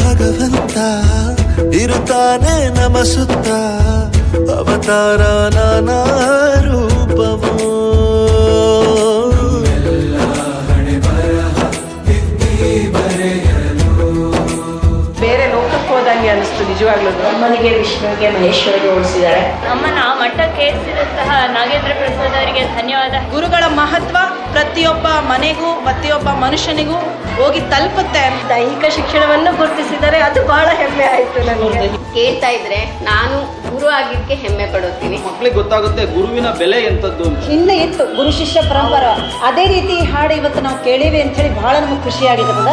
ಭಗವಂತ ಇರುತ್ತಾನೆ ನಮಸುತ್ತ ಅವತಾರ ನಾನಾ ಅನಿಸ್ತು ನಿಜವಾಗ್ಲೂ ಅಮ್ಮನಿಗೆ ವಿಷ್ಣುವಿಗೆ ಮಹೇಶ್ವರಿಗೆ ಹೋಲಿಸಿದ್ದಾರೆ ಅಮ್ಮನ ಮಠಕ್ಕೆ ಏರಿಸಿದಂತಹ ನಾಗೇಂದ್ರ ಪ್ರಸಾದ್ ಅವರಿಗೆ ಧನ್ಯವಾದ. ಗುರುಗಳ ಮಹತ್ವ ಪ್ರತಿಯೊಬ್ಬ ಮನೆಗೂ ಪ್ರತಿಯೊಬ್ಬ ಮನುಷ್ಯನಿಗೂ ಹೋಗಿ ತಲುಪುತ್ತೆ ದೈಹಿಕ ಶಿಕ್ಷಣವನ್ನು ಗುರುತಿಸಿದರೆ ಅದು ಬಹಳ ಹೆಮ್ಮೆ ಆಯ್ತು ನನಗೆ. ಕೇಳ್ತಾ ಇದ್ರೆ ನಾನು ಗುರು ಆಗಿದ್ದಕ್ಕೆ ಹೆಮ್ಮೆ ಪಡುತ್ತೀನಿ. ಮಕ್ಕಳಿಗೆ ಗೊತ್ತಾಗುತ್ತೆ ಗುರುವಿನ ಬೆಲೆ ಎಂತದ್ದು ಅಂತ. ಹಿಂದೆ ಇತ್ತು ಗುರು ಶಿಷ್ಯ ಪರಂಪರ. ಅದೇ ರೀತಿ ಹಾಡು ಇವತ್ತು ನಾವು ಕೇಳಿವಿ ಅಂತ ಹೇಳಿ ಬಹಳ ನಮಗೆ ಖುಷಿಯಾಗಿರ್ತದ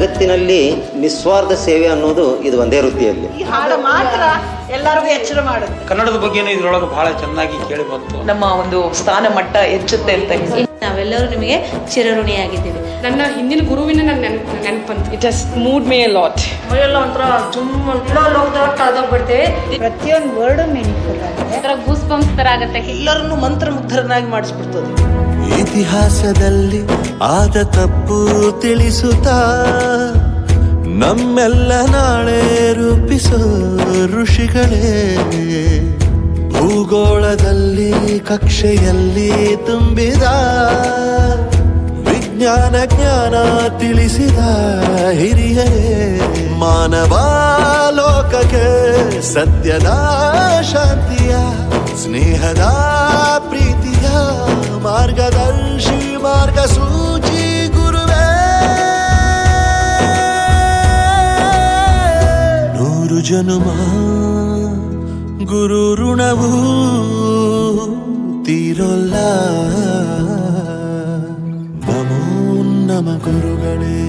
ಜಗತ್ತಿನಲ್ಲಿ ನಿಸ್ವಾರ್ಥ ಸೇವೆ ಅನ್ನೋದು ಇದು ಒಂದೇ ವೃತ್ತಿಯಲ್ಲಿ. ಎಲ್ಲರಿಗೂ ಎಚ್ಚರ ಮಾಡುತ್ತೆ. ಕನ್ನಡದ ಬಗ್ಗೆನೇ ಇದ್ರೊಳಗೆ ಬಹಳ ಚೆನ್ನಾಗಿ ಕೇಳಿ ಬಂತು. ನಮ್ಮ ಒಂದು ಸ್ಥಾನ ಮಟ್ಟ ಹೆಚ್ಚುತ್ತೆ ಅಂತ. ನಾವೆಲ್ಲರೂ ನಿಮಗೆ ಚಿರಋಣಿಯಾಗಿದ್ದೀವಿ. ನನ್ನ ಹಿಂದಿನ ಗುರುವಿನ ನನ್ನ ನೆನಪು ನೆನಪಂತು. It has moved me lot ಮೈಯೆಲ್ಲ ಒಂಥರ ಜುಮ್ ಪ್ರತಿಯೊಂದು ವರ್ಡ್ ಮೀನಿಂಗ್ಫುಲ್ ಆಗುತ್ತೆ ಒಂಥರ ಗೂಸ್ ಬಂಪ್ಸ್ ತರ ಆಗತ್ತೆ. ಎಲ್ಲರನ್ನು ಮಂತ್ರಮುಗ್ಧರನ್ನಾಗಿ ಮಾಡಿಸ್ಬಿಡ್ತದೆ. ಇತಿಹಾಸದಲ್ಲಿ ಆದ ತಪ್ಪು ತಿಳಿಸುತ್ತಾ ನಮ್ಮೆಲ್ಲ ನಾಳೆ ರೂಪಿಸೋ ಋಷಿಗಳೇ. ಭೂಗೋಳದಲ್ಲಿ, ಕಕ್ಷೆಯಲ್ಲಿ ತುಂಬಿದ ವಿಜ್ಞಾನ ಜ್ಞಾನ ತಿಳಿಸಿದ ಹಿರಿಯರೇ. ಮಾನವ ಲೋಕಕ್ಕೆ ಸತ್ಯದ ಶಾಂತಿಯ, ಸ್ನೇಹದ ಪ್ರೀತಿಯ ಮಾರ್ಗದರ್ಶಿ ಮಾರ್ಗಸೂಚಿ ನೂರು ಜನುಮ ಗುರು ಋಣವು ತೀರೋಲ್ಲ ನಮೋ ನಮ ಗುರುಗಳೇ